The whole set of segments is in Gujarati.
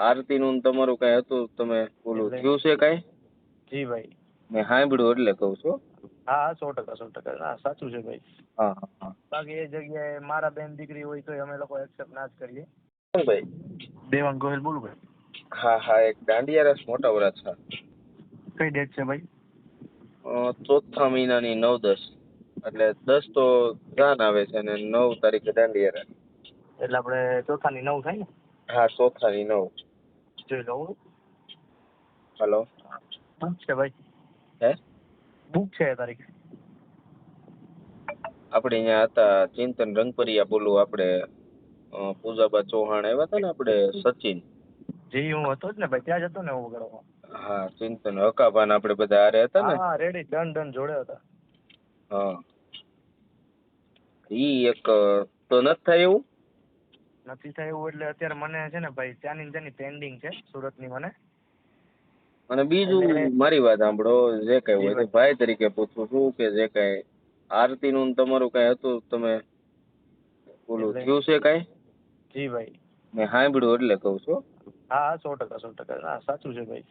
આરતી નું ને તમારું કઈ હતું તમે ઓલું થયું છે કઈ? જી ભાઈ. મેં સાંભળ્યું એટલે કહું છું. હા સો ટકા સો ટકા. હા સાચું છે ભાઈ. હા હા બાકી એ જગ્યાએ મારા બેન દીકરી હોય તો અમે લોકો એક્સેપ્ટ ના જ કરીએ. ભાઈ? દેવાંગ ગોહિલ બોલું ભાઈ. હા હા એક દાંડિયા રસ મોટા વરાછા કઈ ડેટ છે ભાઈ? ચોથા મહિનાની નવ દસ. એટલે દસ તો જાન આવે છે અને નવ તારીખે દાંડિયા રસ એટલે આપણે ચોથાની નવ થાય ને? હા ચોથાની નવ. જોઈ હલો બુક છે ભાઈ. હે? બુક છે તારીખ આપણે અહીંયા હતા ચિંતન રંગપરિયા બોલું આપણે પૂજાબા ચૌહાણ આવ્યા હતા ને આપણે સચિન. જી હું હતો જ ને ભાઈ ત્યાં જ હતો ને હું વગાડવા. હા ચિંતન હકાભાન આપણે બધા હારે હતા ને? હા રેડી ડન ડન જોડે હતા. હા. ઈ એક તો નથી થાય એવું? નથી થયું એટલે અત્યારે મને છે ને ભાઈ ત્યાંની ને ત્યાંની પેન્ડિંગ છે સુરતની મને. અને બીજું મારી વાત સાંભળો જે કઈ હોય ભાઈ તરીકે પૂછું છું કે જે કઈ આરતી નું તમારું કઈ હતું તમે ઓલું થયું છે કઈ? જી ભાઈ. મેં સાંભળ્યું એટલે કહું છું. હા હા સો ટકા સો ટકા. હા સાચું છે ભાઈ.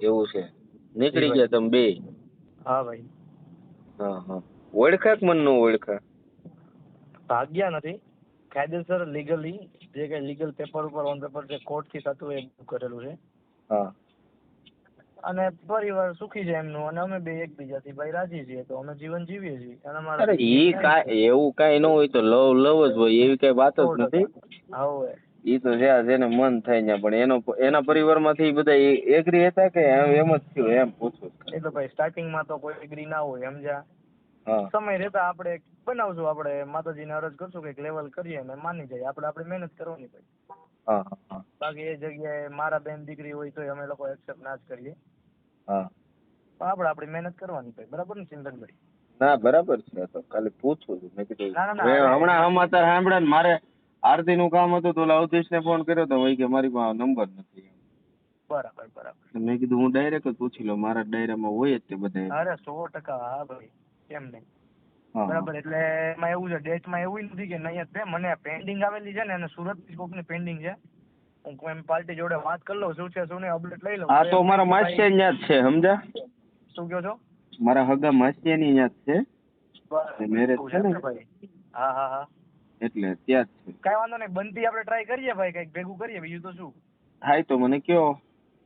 એવું છે. નીકળી ગયા તમે બે. હા ભાઈ. હા હા. ઓળખા કે મન નો ઓળખા ભાગ્યા નથી. કાયદેસર લીગલી જે કઈ લીગલ પેપર ઉપર ઓન પેપર જે કોર્ટથી થતું એ કરેલું છે. હા. અને પરિવાર સુખી છે એમનું અને અમે બે એકબીજાથી ભાઈ રાજી છીએ તો અમે જીવન જીવીએ છીએ. અને અમારે અરે ઈ કાંઈ એવું કાંઈ ન હોય તો લવ લવ જ હોય એવી કઈ વાત જ નથી. હવે ઈ તો જ્યાં જેને મન થાય ને પણ એનો એના પરિવારમાંથી બધા એગ્રી હતા કે એમ એમ જ થયું એમ પૂછું એ તો ભાઈ સ્ટાર્ટિંગમાં તો કોઈ એગ્રી ના હોય સમજ્યા? સમય રહેતા આપણે બનાવશું આપણે માતાજીને અરજ કરશું કે લેવલ કરીએ અને માની જાય આપણે આપણે મહેનત કરવાની હા બાકી એ જગ્યાએ મારા બેન દીકરી હોય તો અમે લોકો એક્સેપ્ટ ના જ કરીએ. પણ આપણે આપણી મહેનત કરવાની પછી બરાબર ને ચિંતનભાઈ ના બરાબર છે. તો ખાલી પૂછું છું. મેં કીધું હમણાં સમાચાર સાંભળ્યા ને મારે આરતી નું કામ હતું તો ઓલા અવધેશ ને ફોન કર્યો તો કે મારી પાસે નંબર નથી બરાબર બરાબર. મેં કીધું હું ડાયરેક્ટ પૂછી લઉં. મારા ડાયરામાં હોય જ તે બધા અરે સો ટકા હા ભાઈ. હા બરાબર એટલે એમાં એવું છે ડેટમાં એવું નથી કે નહીં તે મને પેન્ડિંગ આવેલી છે ને અને સુરત કોકની પેન્ડિંગ છે. હું કોઈ પાર્ટી જોડે વાત કરી લઉં શું છે શું નહીં અપડેટ લઈ લઉં. આ તો મારા ભાઈ- માસિયા છે સમજા શું કહો છો? મારા હગા માસ્ટરની જ છે. મેરેજ છે ને? હા હા હા. એટલે ત્યાં જ છે. કઈ વાંધો નહીં બનતી આપણે ટ્રાય કરીએ ભાઈ કંઈક ભેગું કરીએ બીજું તો શું? થાય તો મને કયો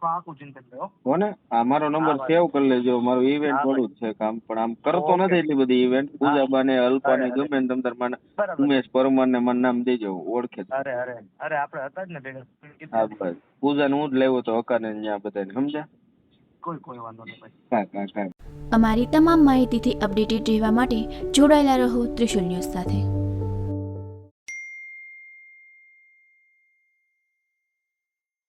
આખું ચિંતન હો ને આ મારો નંબર સેવ કરી લેજો. મારું ઇવેન્ટ થોડું જ છે કામ. પણ આમ કરતો નથી એટલી બધી ઇવેન્ટ પૂજાબા ને અલ્પા ને. ગમે ને તમ તાર મને ઉમેશ પરમાર ને મને નામ દેજો. ઓળખે અરે અરે. અરે આપણે હતા જ ને ભેગા. હા બસ પૂજા ને હું જ લેવો તો હકા ને ત્યાં બધાને સમજ્યા? કોઈ કોઈ વાંધો નહીં અમારી તમામ માહિતીથી અપડેટેડ રહેવા માટે જોડાયેલા રહો ત્રિશુલ ન્યૂઝ સાથે.